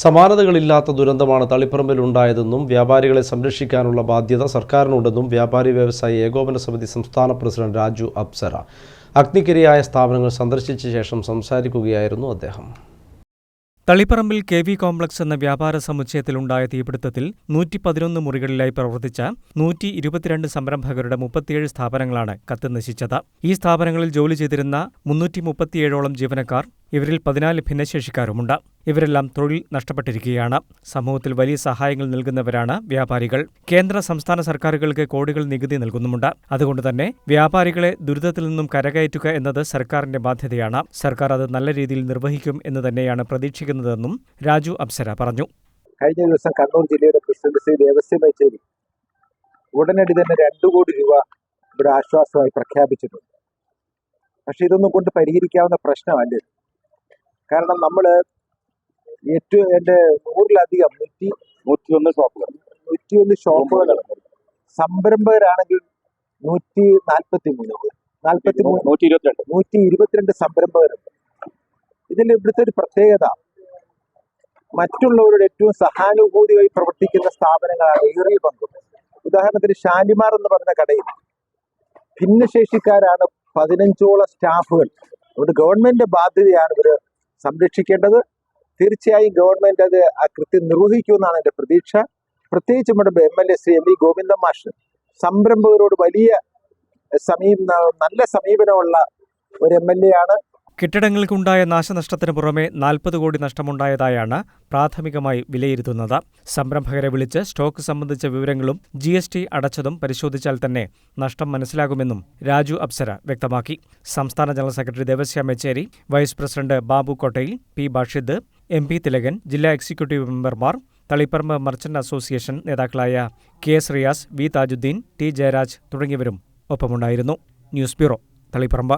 സമാനതകളില്ലാത്ത ദുരന്തമാണ് തളിപ്പറമ്പിൽ ഉണ്ടായതെന്നും വ്യാപാരികളെ സംരക്ഷിക്കാനുള്ള ബാധ്യത സർക്കാരിനുണ്ടെന്നും വ്യാപാരി വ്യവസായി ഏകോപന സമിതി സംസ്ഥാന പ്രസിഡന്റ് രാജു അപ്സര. അഗ്നിക്കിരയായ സ്ഥാപനങ്ങൾ സന്ദർശിച്ച ശേഷം സംസാരിക്കുകയായിരുന്നു അദ്ദേഹം. തളിപ്പറമ്പിൽ കെ വി കോംപ്ലക്സ് എന്ന വ്യാപാര സമുച്ചയത്തിലുണ്ടായ തീപിടുത്തത്തിൽ നൂറ്റി പതിനൊന്ന് മുറികളിലായി പ്രവർത്തിച്ച നൂറ്റി ഇരുപത്തിരണ്ട് സംരംഭകരുടെ മുപ്പത്തിയേഴ് സ്ഥാപനങ്ങളാണ് കത്ത് നശിച്ചത്. ഈ സ്ഥാപനങ്ങളിൽ ജോലി ചെയ്തിരുന്ന മുന്നൂറ്റി മുപ്പത്തിയേഴോളം ജീവനക്കാർ ഇവരിൽ പതിനാല് ഭിന്നശേഷിക്കാരുമുണ്ട്. ഇവരെല്ലാം തൊഴിൽ നഷ്ടപ്പെട്ടിരിക്കുകയാണ്. സമൂഹത്തിൽ വലിയ സഹായങ്ങൾ നൽകുന്നവരാണ് വ്യാപാരികൾ. കേന്ദ്ര സംസ്ഥാന സർക്കാരുകൾക്ക് കോടികൾ നികുതി നൽകുന്നുമുണ്ട്. അതുകൊണ്ട് തന്നെ വ്യാപാരികളെ ദുരിതത്തിൽ നിന്നും കരകയറ്റുക എന്നത് സർക്കാരിന്റെ ബാധ്യതയാണ്. സർക്കാർ അത് നല്ല രീതിയിൽ നിർവഹിക്കും എന്ന് തന്നെയാണ് പ്രതീക്ഷിക്കുന്നതെന്നും രാജു അപ്സര പറഞ്ഞു. കഴിഞ്ഞ ദിവസം കണ്ണൂർ ജില്ലയുടെ പ്രസിഡന്റ് ശ്രീ ദേവസ്വം ഉടനടി തന്നെ രണ്ടു കോടി രൂപ ഇവിടെ ആശ്വാസമായി പ്രഖ്യാപിച്ചിട്ടുണ്ട്. പക്ഷെ ഇതൊന്നും കൊണ്ട് പരിഹരിക്കാവുന്ന പ്രശ്നമല്ല. കാരണം നമ്മൾ ഏറ്റവും എന്റെ നൂറിലധികം നൂറ്റി നൂറ്റിയൊന്ന് ഷോപ്പുകൾ. നൂറ്റിയൊന്ന് ഷോപ്പുകൾ സംരംഭകരാണെങ്കിൽ നൂറ്റി നാൽപ്പത്തി മൂന്ന് നാൽപ്പത്തി മൂന്ന് നൂറ്റി ഇരുപത്തിരണ്ട്. നൂറ്റി ഇരുപത്തിരണ്ട് സംരംഭകരുണ്ട്. ഇതിൽ ഇവിടുത്തെ ഒരു പ്രത്യേകത മറ്റുള്ളവരുടെ ഏറ്റവും സഹാനുഭൂതിയായി പ്രവർത്തിക്കുന്ന സ്ഥാപനങ്ങളാണ് ഏറിയ പങ്കും. ഉദാഹരണത്തിന് ഷാലിമാർ എന്ന് പറഞ്ഞ കടയിൽ ഭിന്നശേഷിക്കാരാണ് പതിനഞ്ചോളം സ്റ്റാഫുകൾ. അതുകൊണ്ട് ഗവൺമെന്റിന്റെ ബാധ്യതയാണ് ഇവർ സംരക്ഷിക്കേണ്ടത് തീർച്ചയായും ഗവൺമെന്റ് അത് ആ കൃത്യം നിർവഹിക്കുമെന്നാണ് എന്റെ പ്രതീക്ഷ. പ്രത്യേകിച്ച് നമ്മുടെ M L A Shri M V Govinda മാഷ് സംരംഭകരോട് വലിയ സമീപ നല്ല സമീപനമുള്ള ഒരു എം എൽ എ ആണ്. കെട്ടിടങ്ങൾക്കുണ്ടായ നാശനഷ്ടത്തിന് പുറമെ നാൽപ്പത് കോടി നഷ്ടമുണ്ടായതായാണ് പ്രാഥമികമായി വിലയിരുത്തുന്നത്. സംരംഭകരെ വിളിച്ച് സ്റ്റോക്ക് സംബന്ധിച്ച വിവരങ്ങളും ജി എസ് ടി അടച്ചതും പരിശോധിച്ചാൽ തന്നെ നഷ്ടം മനസ്സിലാകുമെന്നും രാജു അപ്സര വ്യക്തമാക്കി. സംസ്ഥാന general secretary Devasya Mechery vice president Babu Kottayil P Bashid M P Thilakan ജില്ലാ എക്സിക്യൂട്ടീവ് മെമ്പർമാർ തളിപ്പറമ്പ് മർച്ചന്റ് അസോസിയേഷൻ നേതാക്കളായ K S Riyas V Thajudheen T Jayaraj തുടങ്ങിയവരും ഒപ്പമുണ്ടായിരുന്നു. News bureau Taliparamba.